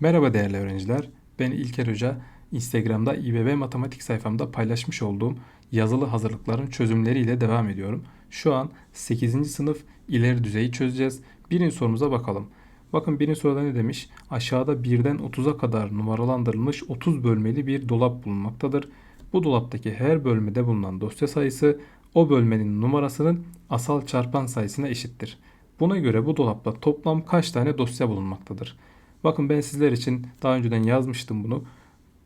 Merhaba değerli öğrenciler. Ben İlker Hoca. Instagram'da İBB matematik sayfamda paylaşmış olduğum yazılı hazırlıkların çözümleriyle devam ediyorum. Şu an 8. sınıf ileri düzeyi çözeceğiz. Birinci sorumuza bakalım. Bakın birinci soruda ne demiş? Aşağıda 1'den 30'a kadar numaralandırılmış 30 bölmeli bir dolap bulunmaktadır. Bu dolaptaki her bölmede bulunan dosya sayısı o bölmenin numarasının asal çarpan sayısına eşittir. Buna göre bu dolapta toplam kaç tane dosya bulunmaktadır? Bakın ben sizler için daha önceden yazmıştım bunu.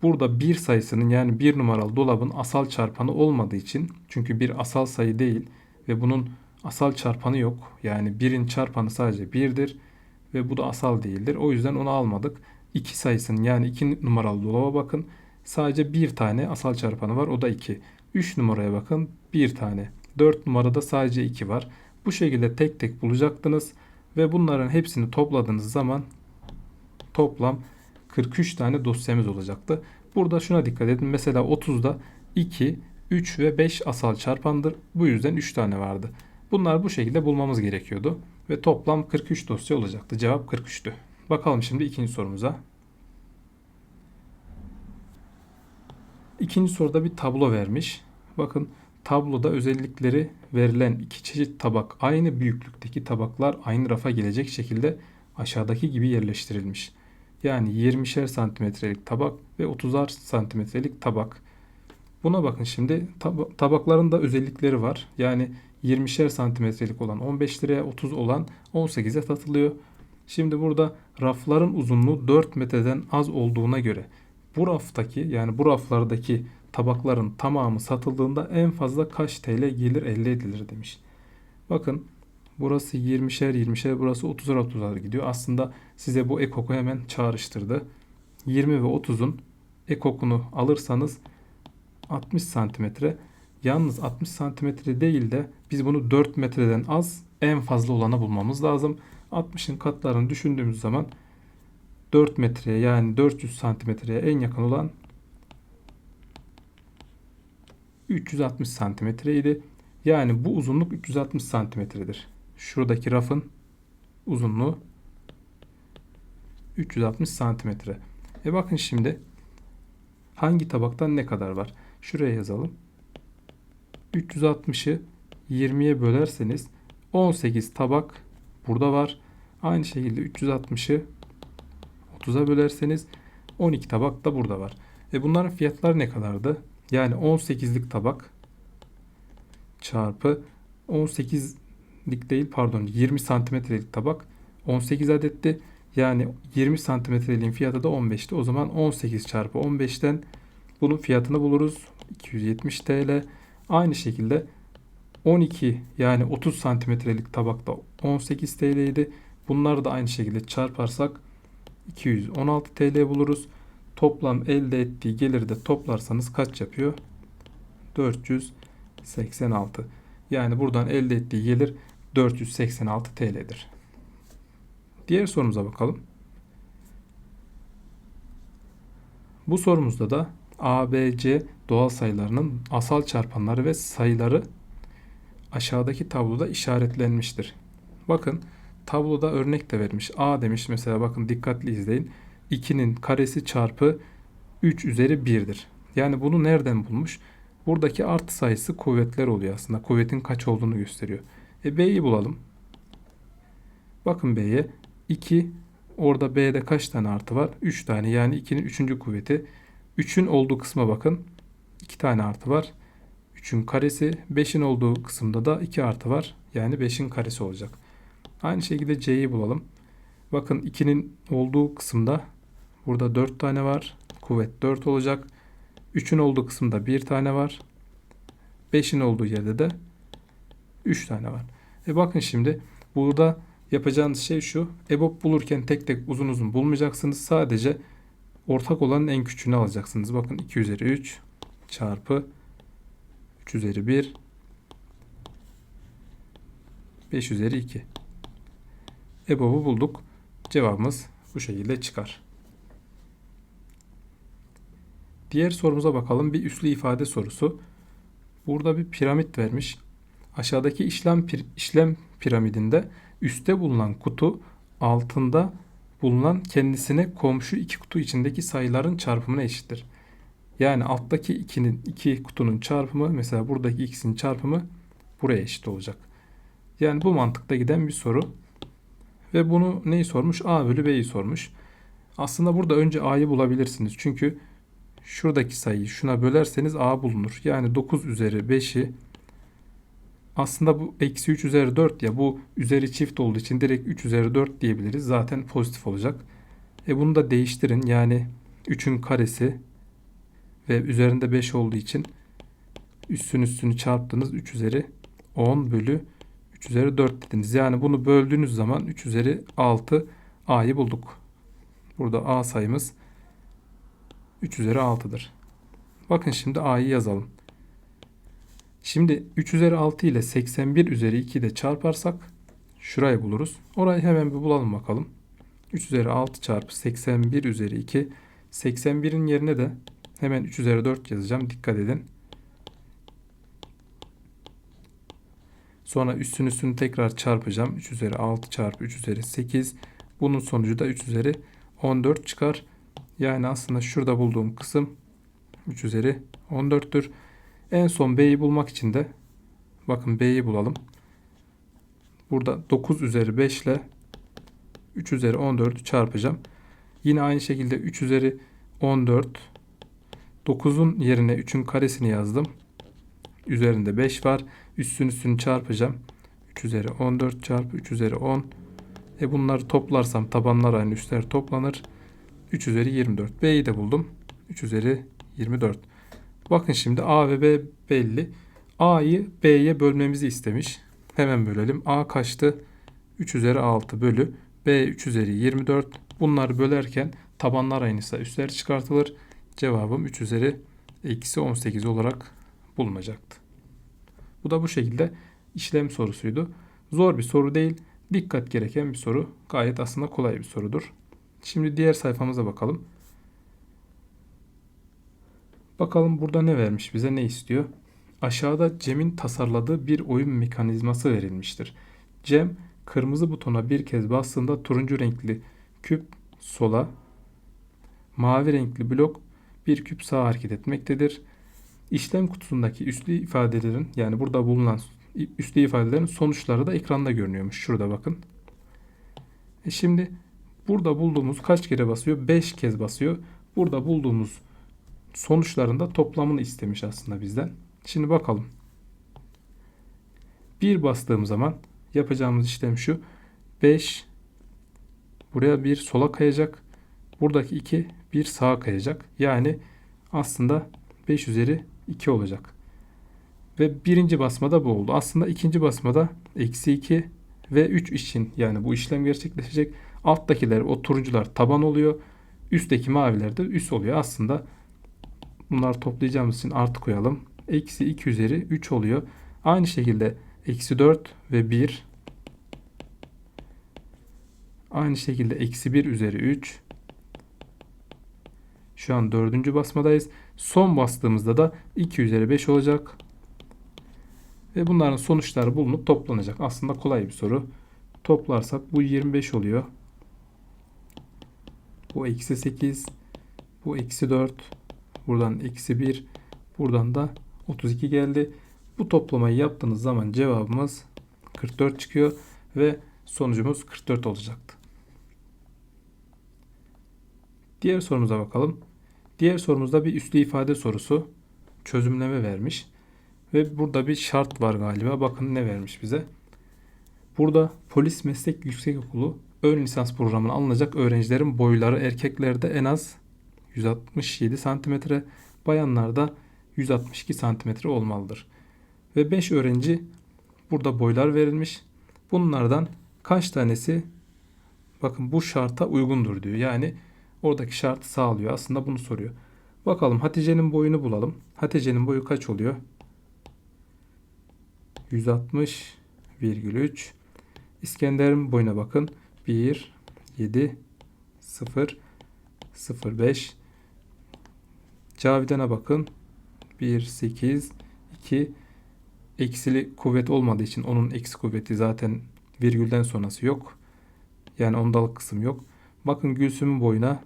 Burada bir sayısının yani bir numaralı dolabın asal çarpanı olmadığı için çünkü bir asal sayı değil ve bunun asal çarpanı yok. Yani birin çarpanı sadece birdir ve bu da asal değildir. O yüzden onu almadık. 2 sayısının yani 2 numaralı dolaba bakın. Sadece bir tane asal çarpanı var o da 2. 3 numaraya bakın bir tane. 4 numarada sadece 2 var. Bu şekilde tek tek bulacaktınız ve bunların hepsini topladığınız zaman toplam 43 tane dosyamız olacaktı. Burada şuna dikkat edin. Mesela 30'da 2, 3 ve 5 asal çarpandır. Bu yüzden 3 tane vardı. Bunlar bu şekilde bulmamız gerekiyordu. Ve toplam 43 dosya olacaktı. Cevap 43'tü. Bakalım şimdi ikinci sorumuza. İkinci soruda bir tablo vermiş. Bakın tabloda özellikleri verilen iki çeşit tabak aynı büyüklükteki tabaklar aynı rafa gelecek şekilde aşağıdaki gibi yerleştirilmiş. Yani 20'şer santimetrelik tabak ve 30'ar santimetrelik tabak. Buna bakın şimdi Tab- tabakların da özellikleri var. Yani 20'şer santimetrelik olan 15 liraya 30 olan 18'e satılıyor. Şimdi burada rafların uzunluğu 4 metreden az olduğuna göre bu raftaki yani bu raflardaki tabakların tamamı satıldığında en fazla kaç TL gelir elde edilir demiş. Bakın burası 20'şer 20'şer burası 30'ar 30'ar gidiyor. Aslında size bu ekoku hemen çağrıştırdı. 20 ve 30'un ekokunu alırsanız 60 santimetre. Yalnız 60 santimetre değil de biz bunu 4 metreden az en fazla olanı bulmamız lazım. 60'ın katlarını düşündüğümüz zaman 4 metreye yani 400 santimetreye en yakın olan 360 santimetreydi. Yani bu uzunluk 360 santimetredir. Şuradaki rafın uzunluğu 360 santimetre. E bakın şimdi hangi tabaktan ne kadar var? Şuraya yazalım. 360'ı 20'ye bölerseniz 18 tabak burada var. Aynı şekilde 360'ı 30'a bölerseniz 12 tabak da burada var. E bunların fiyatları ne kadardı? Yani 18'lik tabak çarpı 18'lik değil pardon 20 santimetrelik tabak 18 adetti. Yani 20 santimetreliğin fiyatı da 15'ti. O zaman 18 çarpı 15'ten bunun fiyatını buluruz. 270 TL. Aynı şekilde 12 yani 30 santimetrelik tabakta 18 TL idi. Bunları da aynı şekilde çarparsak 216 TL buluruz. Toplam elde ettiği geliri de toplarsanız kaç yapıyor? 486. Yani buradan elde ettiği gelir 486 TL'dir. Diğer sorumuza bakalım. Bu sorumuzda da A, B, C doğal sayılarının asal çarpanları ve sayıları aşağıdaki tabloda işaretlenmiştir. Bakın tabloda örnek de vermiş. A demiş mesela bakın dikkatli izleyin. 2'nin karesi çarpı 3 üzeri 1'dir. Yani bunu nereden bulmuş? Buradaki artı sayısı kuvvetler oluyor aslında. Kuvvetin kaç olduğunu gösteriyor. E B'yi bulalım. Bakın B'ye 2 orada B'de kaç tane artı var? 3 tane yani 2'nin 3. kuvveti. 3'ün olduğu kısma bakın. 2 tane artı var. 3'ün karesi 5'in olduğu kısımda da 2 artı var. Yani 5'in karesi olacak. Aynı şekilde C'yi bulalım. Bakın 2'nin olduğu kısımda burada 4 tane var. Kuvvet 4 olacak. 3'ün olduğu kısımda 1 tane var. 5'in olduğu yerde de 3 tane var. E bakın şimdi burada yapacağınız şey şu. EBOB bulurken tek tek uzun uzun bulmayacaksınız. Sadece ortak olanın en küçüğünü alacaksınız. Bakın 2 üzeri 3 çarpı 3 üzeri 1 5 üzeri 2. EBOB'u bulduk. Cevabımız bu şekilde çıkar. Diğer sorumuza bakalım. Bir üslü ifade sorusu. Burada bir piramit vermiş. Aşağıdaki işlem pir- işlem piramidinde üstte bulunan kutu altında bulunan kendisine komşu iki kutu içindeki sayıların çarpımına eşittir. Yani alttaki ikinin iki kutunun çarpımı mesela buradaki x'in çarpımı buraya eşit olacak. Yani bu mantıkta giden bir soru. Ve bunu neyi sormuş? A bölü B'yi sormuş. Aslında burada önce A'yı bulabilirsiniz. Çünkü şuradaki sayıyı şuna bölerseniz A bulunur. Yani 9 üzeri 5'i aslında bu eksi 3 üzeri 4 ya bu üzeri çift olduğu için direkt 3 üzeri 4 diyebiliriz. Zaten pozitif olacak. E bunu da değiştirin. Yani 3'ün karesi ve üzerinde 5 olduğu için üstün üstünü çarptınız. 3 üzeri 10 bölü 3 üzeri 4 dediniz. Yani bunu böldüğünüz zaman 3 üzeri 6 A'yı bulduk. Burada A sayımız 3 üzeri 6'dır. Bakın şimdi A'yı yazalım. Şimdi 3 üzeri 6 ile 81 üzeri 2 de çarparsak şurayı buluruz. Orayı hemen bir bulalım bakalım. 3 üzeri 6 çarpı 81 üzeri 2. 81'in yerine de hemen 3 üzeri 4 yazacağım. Dikkat edin. Sonra üstün üstünü tekrar çarpacağım. 3 üzeri 6 çarpı 3 üzeri 8. Bunun sonucu da 3 üzeri 14 çıkar. Yani aslında şurada bulduğum kısım 3 üzeri 14'tür. En son B'yi bulmak için de bakın B'yi bulalım. Burada 9 üzeri 5 ile 3 üzeri 14'ü çarpacağım. Yine aynı şekilde 3 üzeri 14 9'un yerine 3'ün karesini yazdım. Üzerinde 5 var. Üstün üstünü çarpacağım. 3 üzeri 14 çarpı 3 üzeri 10. E bunları toplarsam tabanlar aynı üstler toplanır. 3 üzeri 24. B'yi de buldum. 3 üzeri 24. Bakın şimdi A ve B belli. A'yı B'ye bölmemizi istemiş. Hemen bölelim. A kaçtı? 3 üzeri 6 bölü. B 3 üzeri 24. Bunları bölerken tabanlar aynıysa üstler çıkartılır. Cevabım 3 üzeri eksi 18 olarak bulunacaktı. Bu da bu şekilde işlem sorusuydu. Zor bir soru değil. Dikkat gereken bir soru. Gayet aslında kolay bir sorudur. Şimdi diğer sayfamıza bakalım. Bakalım burada ne vermiş bize ne istiyor? Aşağıda Cem'in tasarladığı bir oyun mekanizması verilmiştir. Cem kırmızı butona bir kez bastığında turuncu renkli küp sola, mavi renkli blok bir küp sağa hareket etmektedir. İşlem kutusundaki üslü ifadelerin yani burada bulunan üslü ifadelerin sonuçları da ekranda görünüyormuş. Şurada bakın. E şimdi burada bulduğumuz kaç kere basıyor? 5 kez basıyor. Burada bulduğumuz sonuçlarında toplamını istemiş aslında bizden. Şimdi bakalım. Bir bastığım zaman yapacağımız işlem şu. 5 buraya bir sola kayacak. Buradaki 2 bir sağa kayacak. Yani aslında 5 üzeri 2 olacak. Ve birinci basmada bu oldu. Aslında ikinci basmada eksi 2 ve 3 için yani bu işlem gerçekleşecek. Alttakiler o turuncular taban oluyor. Üstteki maviler de üst oluyor. Aslında bunları toplayacağımız için artı koyalım. Eksi 2 üzeri 3 oluyor. Aynı şekilde eksi 4 ve 1 Aynı şekilde eksi 1 üzeri 3 şu an dördüncü basmadayız. Son bastığımızda da 2 üzeri 5 olacak. Ve bunların sonuçları bulunup toplanacak. Aslında kolay bir soru. Toplarsak bu 25 oluyor. Bu eksi 8. Bu eksi 4. Buradan eksi 1. Buradan da 32 geldi. Bu toplamayı yaptığınız zaman cevabımız 44 çıkıyor. Ve sonucumuz 44 olacaktı. Diğer sorumuza bakalım. Diğer sorumuzda bir üslü ifade sorusu. Çözümleme vermiş. Ve burada bir şart var galiba. Bakın ne vermiş bize. Burada polis meslek yüksekokulu ön lisans programına alınacak öğrencilerin boyları erkeklerde en az 167 cm, bayanlarda 162 cm olmalıdır. Ve 5 öğrenci burada boylar verilmiş. Bunlardan kaç tanesi bakın bu şarta uygundur diyor. Yani oradaki şartı sağlıyor. Aslında bunu soruyor. Bakalım Hatice'nin boyunu bulalım. Hatice'nin boyu kaç oluyor? 160,3 İskender'in boyuna bakın. 1, 7, 0, 0, 5 Cavidan'a bakın. 1, 8, 2 eksili kuvvet olmadığı için onun eksi kuvveti zaten virgülden sonrası yok. Yani ondalık kısım yok. Bakın Gülsüm'ün boyuna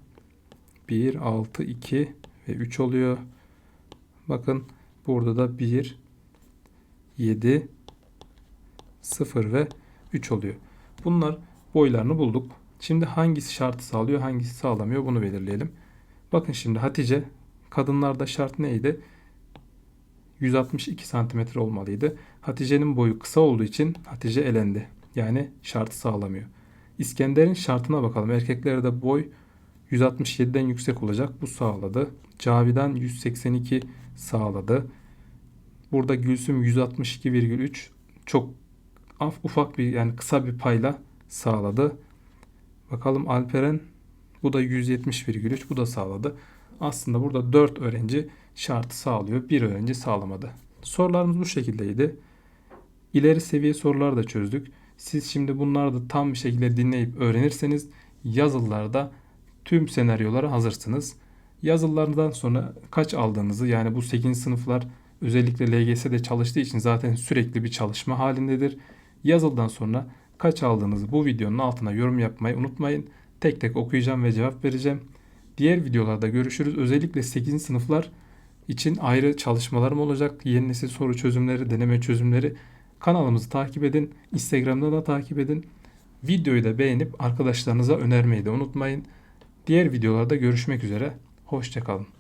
1, 6, 2 ve 3 oluyor. Bakın burada da 1, 7, 0 ve 3 oluyor. Bunlar boylarını bulduk. Şimdi hangisi şartı sağlıyor, hangisi sağlamıyor bunu belirleyelim. Bakın şimdi Hatice kadınlarda şart neydi? 162 santimetre olmalıydı. Hatice'nin boyu kısa olduğu için Hatice elendi. Yani şartı sağlamıyor. İskender'in şartına bakalım. Erkeklerde boy 167'den yüksek olacak. Bu sağladı. Cavidan 182 sağladı. Burada Gülsüm 162,3 çok af, ufak bir yani kısa bir payla sağladı. Bakalım Alperen bu da 170,3 bu da sağladı. Aslında burada 4 öğrenci şartı sağlıyor. Bir öğrenci sağlamadı. Sorularımız bu şekildeydi. İleri seviye sorular da çözdük. Siz şimdi bunları da tam bir şekilde dinleyip öğrenirseniz yazılılarda tüm senaryolara hazırsınız. Yazılılardan sonra kaç aldığınızı yani bu 8. sınıflar özellikle LGS'de çalıştığı için zaten sürekli bir çalışma halindedir. Yazılıdan sonra kaç aldığınızı bu videonun altına yorum yapmayı unutmayın. Tek tek okuyacağım ve cevap vereceğim. Diğer videolarda görüşürüz. Özellikle 8. sınıflar için ayrı çalışmalarım olacak. Yeni nesil soru çözümleri, deneme çözümleri. Kanalımızı takip edin. Instagram'da da takip edin. Videoyu da beğenip arkadaşlarınıza önermeyi de unutmayın. Diğer videolarda görüşmek üzere. Hoşçakalın.